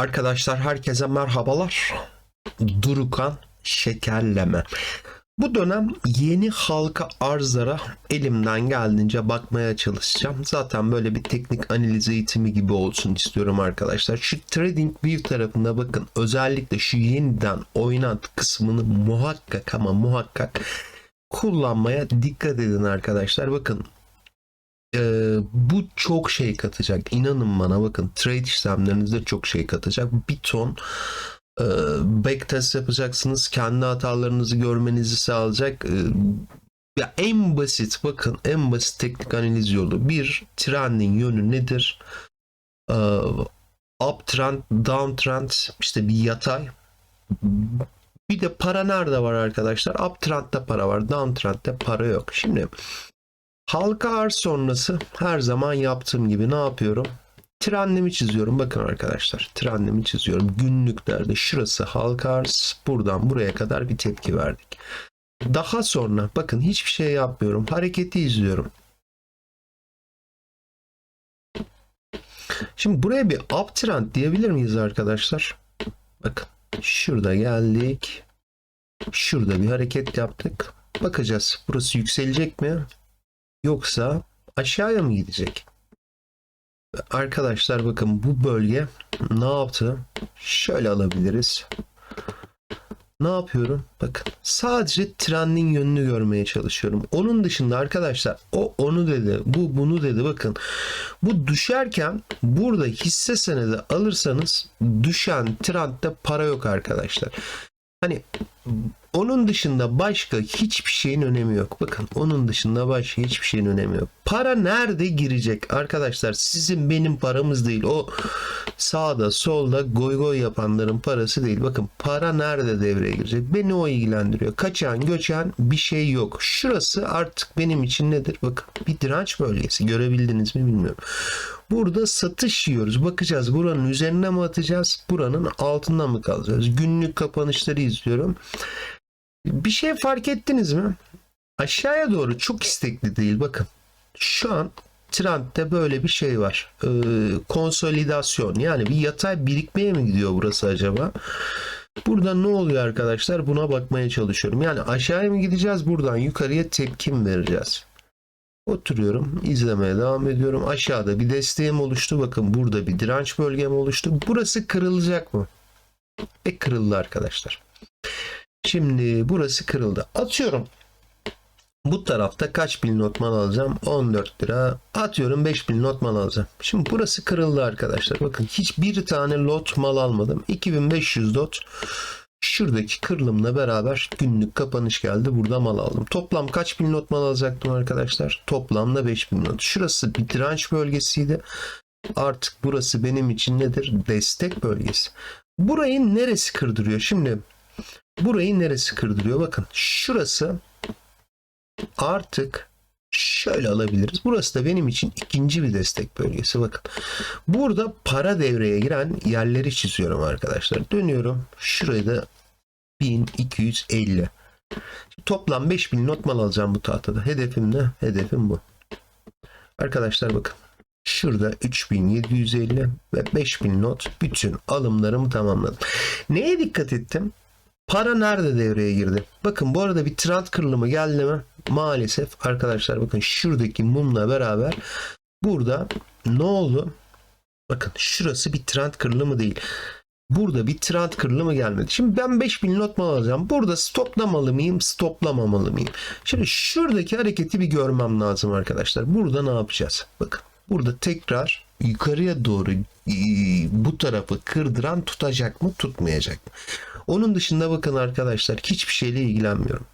Arkadaşlar herkese merhabalar. Durukan şekerleme. Bu dönem yeni halka arzlara elimden geldiğince bakmaya çalışacağım. Zaten böyle bir teknik analiz eğitimi gibi olsun istiyorum arkadaşlar. Şu Trading View tarafına bakın. Özellikle şu yeniden oynat kısmını muhakkak ama muhakkak kullanmaya dikkat edin arkadaşlar. Bakın ee, bu çok şey katacak. İnanın bana bakın trade işlemlerinizde çok şey katacak. Bir ton e, backtest yapacaksınız. Kendi hatalarınızı görmenizi sağlayacak. Ee, ya en basit bakın en basit teknik analiz yolu. Bir trendin yönü nedir? Ee, uptrend, downtrend işte bir yatay. Bir de para nerede var arkadaşlar? Uptrend'de para var, downtrend'de para yok. Şimdi Halka arz sonrası her zaman yaptığım gibi ne yapıyorum? Trendimi çiziyorum. Bakın arkadaşlar trendimi çiziyorum. Günlüklerde şurası halka arz. Buradan buraya kadar bir tepki verdik. Daha sonra bakın hiçbir şey yapmıyorum. Hareketi izliyorum. Şimdi buraya bir uptrend diyebilir miyiz arkadaşlar? Bakın şurada geldik. Şurada bir hareket yaptık. Bakacağız. Burası yükselecek mi? Yoksa aşağıya mı gidecek? Arkadaşlar bakın bu bölge ne yaptı? Şöyle alabiliriz. Ne yapıyorum? Bakın sadece trendin yönünü görmeye çalışıyorum. Onun dışında arkadaşlar o onu dedi, bu bunu dedi. Bakın bu düşerken burada hisse senedi alırsanız düşen trendde para yok arkadaşlar. Hani onun dışında başka hiçbir şeyin önemi yok. Bakın onun dışında başka hiçbir şeyin önemi yok. Para nerede girecek arkadaşlar? Sizin benim paramız değil. O sağda solda goy goy yapanların parası değil. Bakın para nerede devreye girecek? Beni o ilgilendiriyor. Kaçan göçen bir şey yok. Şurası artık benim için nedir? Bakın bir direnç bölgesi. Görebildiniz mi bilmiyorum. Burada satış yiyoruz. Bakacağız buranın üzerine mi atacağız? Buranın altında mı kalacağız? Günlük kapanışları izliyorum. Bir şey fark ettiniz mi? Aşağıya doğru çok istekli değil. Bakın şu an trendde böyle bir şey var. Ee, konsolidasyon yani bir yatay birikmeye mi gidiyor burası acaba? Burada ne oluyor arkadaşlar? Buna bakmaya çalışıyorum. Yani aşağıya mı gideceğiz? Buradan yukarıya tepki mi vereceğiz? Oturuyorum, izlemeye devam ediyorum. Aşağıda bir desteğim oluştu. Bakın burada bir direnç bölgem oluştu. Burası kırılacak mı? Ve kırıldı arkadaşlar. Şimdi burası kırıldı. Atıyorum. Bu tarafta kaç bin not mal alacağım? 14 lira. Atıyorum 5000 not mal alacağım. Şimdi burası kırıldı arkadaşlar. Bakın hiçbir tane lot mal almadım. 2500 lot. Şuradaki kırılımla beraber günlük kapanış geldi. Burada mal aldım. Toplam kaç bin not mal alacaktım arkadaşlar? Toplamda 5000 not. Şurası bir direnç bölgesiydi. Artık burası benim için nedir? Destek bölgesi. Burayı neresi kırdırıyor? Şimdi burayı neresi kırdırıyor? Bakın şurası artık şöyle alabiliriz. Burası da benim için ikinci bir destek bölgesi. Bakın. Burada para devreye giren yerleri çiziyorum arkadaşlar. Dönüyorum. Şurayı da 1250. Şimdi toplam 5000 not mal alacağım bu tahtada. Hedefim ne? Hedefim bu. Arkadaşlar bakın. Şurada 3750 ve 5000 not bütün alımlarımı tamamladım. Neye dikkat ettim? Para nerede devreye girdi? Bakın bu arada bir trend kırılımı geldi mi? Maalesef arkadaşlar bakın şuradaki mumla beraber burada ne oldu? Bakın şurası bir trend kırılımı değil. Burada bir trend kırılımı gelmedi. Şimdi ben 5000 not mal alacağım. Burada stoplamalı mıyım? Stoplamamalı mıyım? Şimdi şuradaki hareketi bir görmem lazım arkadaşlar. Burada ne yapacağız? Bakın burada tekrar yukarıya doğru bu tarafı kırdıran tutacak mı tutmayacak mı? Onun dışında bakın arkadaşlar hiçbir şeyle ilgilenmiyorum.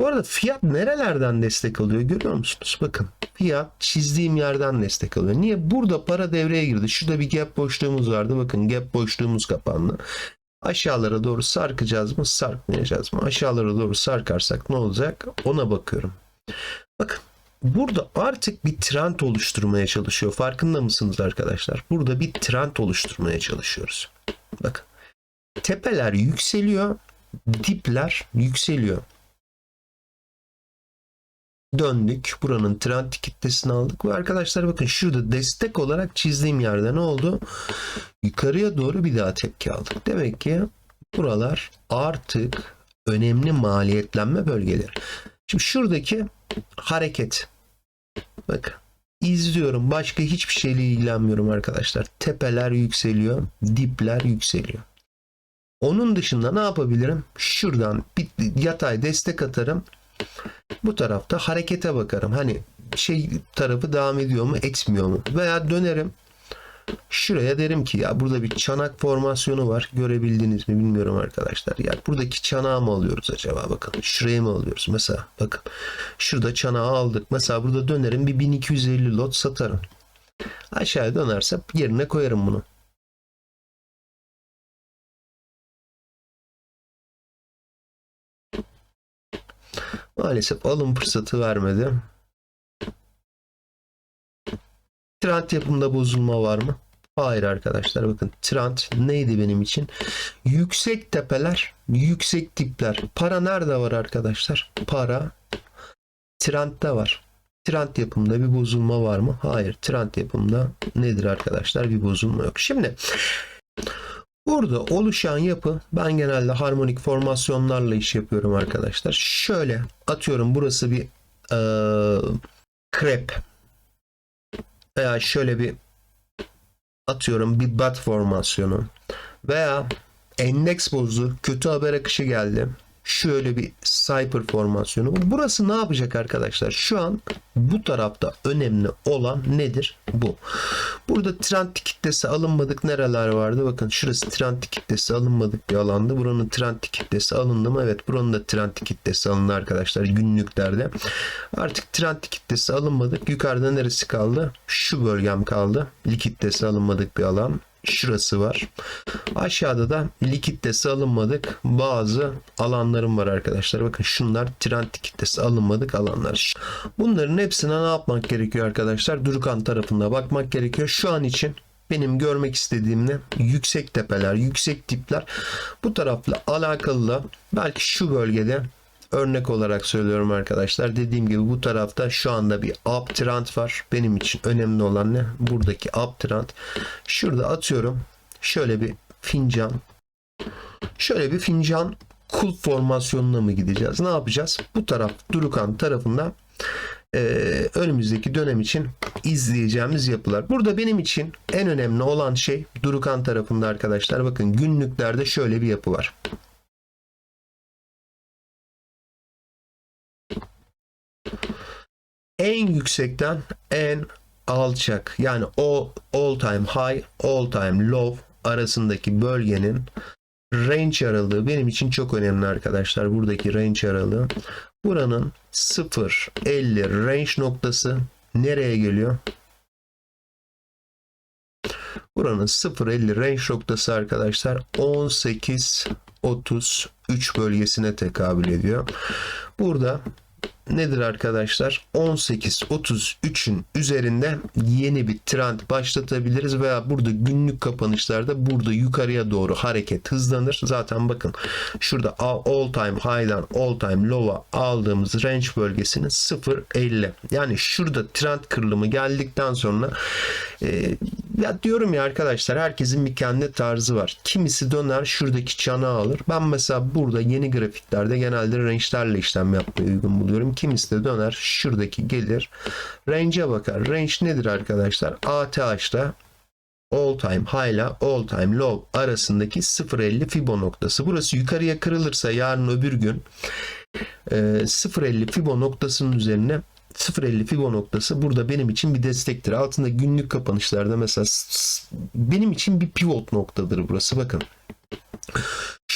Bu arada fiyat nerelerden destek alıyor görüyor musunuz? Bakın fiyat çizdiğim yerden destek alıyor. Niye? Burada para devreye girdi. Şurada bir gap boşluğumuz vardı. Bakın gap boşluğumuz kapandı. Aşağılara doğru sarkacağız mı? Sarkmayacağız mı? Aşağılara doğru sarkarsak ne olacak? Ona bakıyorum. Bakın burada artık bir trend oluşturmaya çalışıyor. Farkında mısınız arkadaşlar? Burada bir trend oluşturmaya çalışıyoruz. Bakın tepeler yükseliyor, dipler yükseliyor. Döndük. Buranın trend kitlesini aldık ve arkadaşlar bakın şurada destek olarak çizdiğim yerde ne oldu? Yukarıya doğru bir daha tepki aldık. Demek ki buralar artık önemli maliyetlenme bölgeleri. Şimdi şuradaki hareket. Bakın izliyorum. Başka hiçbir şeyle ilgilenmiyorum arkadaşlar. Tepeler yükseliyor. Dipler yükseliyor. Onun dışında ne yapabilirim? Şuradan bir yatay destek atarım. Bu tarafta harekete bakarım. Hani şey tarafı devam ediyor mu etmiyor mu? Veya dönerim. Şuraya derim ki ya burada bir çanak formasyonu var. Görebildiniz mi bilmiyorum arkadaşlar. Ya buradaki çanağı mı alıyoruz acaba? Bakın şuraya mı alıyoruz? Mesela bakın. Şurada çanağı aldık. Mesela burada dönerim bir 1250 lot satarım. Aşağıya dönerse yerine koyarım bunu. Maalesef alım fırsatı vermedi. Trend yapımında bozulma var mı? Hayır arkadaşlar bakın trend neydi benim için? Yüksek tepeler, yüksek dipler. Para nerede var arkadaşlar? Para trendde var. Trend yapımında bir bozulma var mı? Hayır. Trend yapımında nedir arkadaşlar? Bir bozulma yok. Şimdi burada oluşan yapı ben genelde harmonik formasyonlarla iş yapıyorum arkadaşlar. Şöyle atıyorum burası bir eee krep veya şöyle bir atıyorum bir bat formasyonu veya endeks bozdu kötü haber akışı geldi şöyle bir cyper formasyonu burası ne yapacak arkadaşlar? Şu an bu tarafta önemli olan nedir? Bu. Burada trend kitlesi alınmadık nereler vardı? Bakın şurası trend kitlesi alınmadık bir alandı. Buranın trend kitlesi alındı mı? Evet buranın da trend kitlesi alındı arkadaşlar günlüklerde. Artık trend kitlesi alınmadık. Yukarıda neresi kaldı? Şu bölgem kaldı. Likitlesi alınmadık bir alan şurası var. Aşağıda da likitlesi alınmadık bazı alanlarım var arkadaşlar. Bakın şunlar trend kitlesi alınmadık alanlar. Bunların hepsine ne yapmak gerekiyor arkadaşlar? Durukan tarafında bakmak gerekiyor. Şu an için benim görmek istediğim ne? Yüksek tepeler, yüksek dipler. Bu tarafla alakalı da belki şu bölgede örnek olarak söylüyorum arkadaşlar. Dediğim gibi bu tarafta şu anda bir up trend var. Benim için önemli olan ne? Buradaki up trend. Şurada atıyorum. Şöyle bir fincan. Şöyle bir fincan kul formasyonuna mı gideceğiz? Ne yapacağız? Bu taraf Durukan tarafında e, önümüzdeki dönem için izleyeceğimiz yapılar. Burada benim için en önemli olan şey Durukan tarafında arkadaşlar. Bakın günlüklerde şöyle bir yapı var. En yüksekten en alçak yani o all time high all time low arasındaki bölgenin range aralığı benim için çok önemli arkadaşlar. Buradaki range aralığı. Buranın 0 50 range noktası nereye geliyor? Buranın 0 50 range noktası arkadaşlar 18 33 bölgesine tekabül ediyor. Burada nedir arkadaşlar? 18-33'ün üzerinde yeni bir trend başlatabiliriz veya burada günlük kapanışlarda burada yukarıya doğru hareket hızlanır. Zaten bakın şurada all time high'dan all time low'a aldığımız range bölgesinin 0.50. Yani şurada trend kırılımı geldikten sonra e, ya diyorum ya arkadaşlar herkesin bir kendi tarzı var. Kimisi döner şuradaki çanağı alır. Ben mesela burada yeni grafiklerde genelde range'lerle işlem yapmayı uygun buluyorum. Kimisi de döner şuradaki gelir range'e bakar. Range nedir arkadaşlar? ATH'da all time high ile all time low arasındaki 0.50 Fibo noktası. Burası yukarıya kırılırsa yarın öbür gün 0.50 Fibo noktasının üzerine 0.50 Fibo noktası burada benim için bir destektir. Altında günlük kapanışlarda mesela benim için bir pivot noktadır burası. Bakın.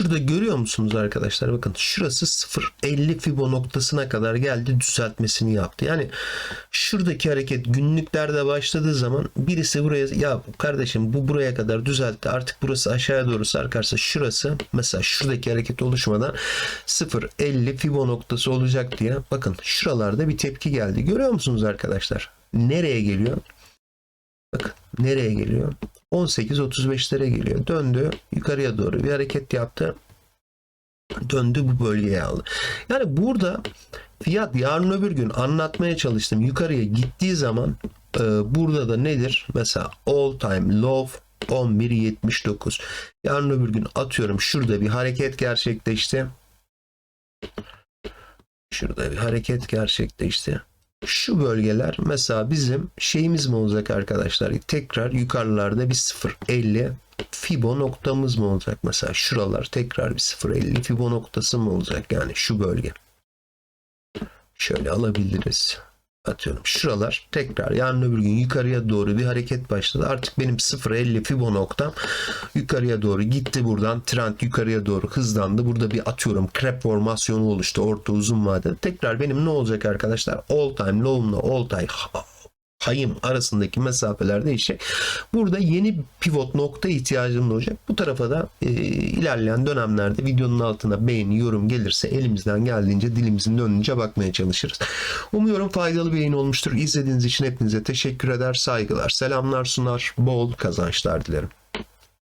Şurada görüyor musunuz arkadaşlar? Bakın şurası 0.50 Fibo noktasına kadar geldi düzeltmesini yaptı. Yani şuradaki hareket günlüklerde başladığı zaman birisi buraya ya kardeşim bu buraya kadar düzeltti artık burası aşağıya doğru sarkarsa şurası mesela şuradaki hareket oluşmadan 0.50 Fibo noktası olacak diye bakın şuralarda bir tepki geldi. Görüyor musunuz arkadaşlar? Nereye geliyor? Bakın nereye geliyor? 18-35'lere geliyor. Döndü yukarıya doğru bir hareket yaptı. Döndü bu bölgeye aldı. Yani burada Fiyat yarın öbür gün anlatmaya çalıştım. Yukarıya gittiği zaman e, burada da nedir? Mesela all time low 11.79. Yarın öbür gün atıyorum şurada bir hareket gerçekleşti. Şurada bir hareket gerçekleşti. Şu bölgeler mesela bizim şeyimiz mi olacak arkadaşlar? Tekrar yukarılarda bir 0.50 Fibo noktamız mı olacak? Mesela şuralar tekrar bir 0.50 Fibo noktası mı olacak? Yani şu bölge. Şöyle alabiliriz. Atıyorum şuralar tekrar yarın öbür gün yukarıya doğru bir hareket başladı. Artık benim 0.50 Fibo noktam yukarıya doğru gitti buradan. Trend yukarıya doğru hızlandı. Burada bir atıyorum krep formasyonu oluştu orta uzun vadede. Tekrar benim ne olacak arkadaşlar? All time low'umla all time hayım arasındaki mesafeler değişecek. Burada yeni pivot nokta ihtiyacım olacak. Bu tarafa da e, ilerleyen dönemlerde videonun altına beğeni, yorum gelirse elimizden geldiğince dilimizin dönünce bakmaya çalışırız. Umuyorum faydalı bir yayın olmuştur. İzlediğiniz için hepinize teşekkür eder, saygılar, selamlar sunar, bol kazançlar dilerim.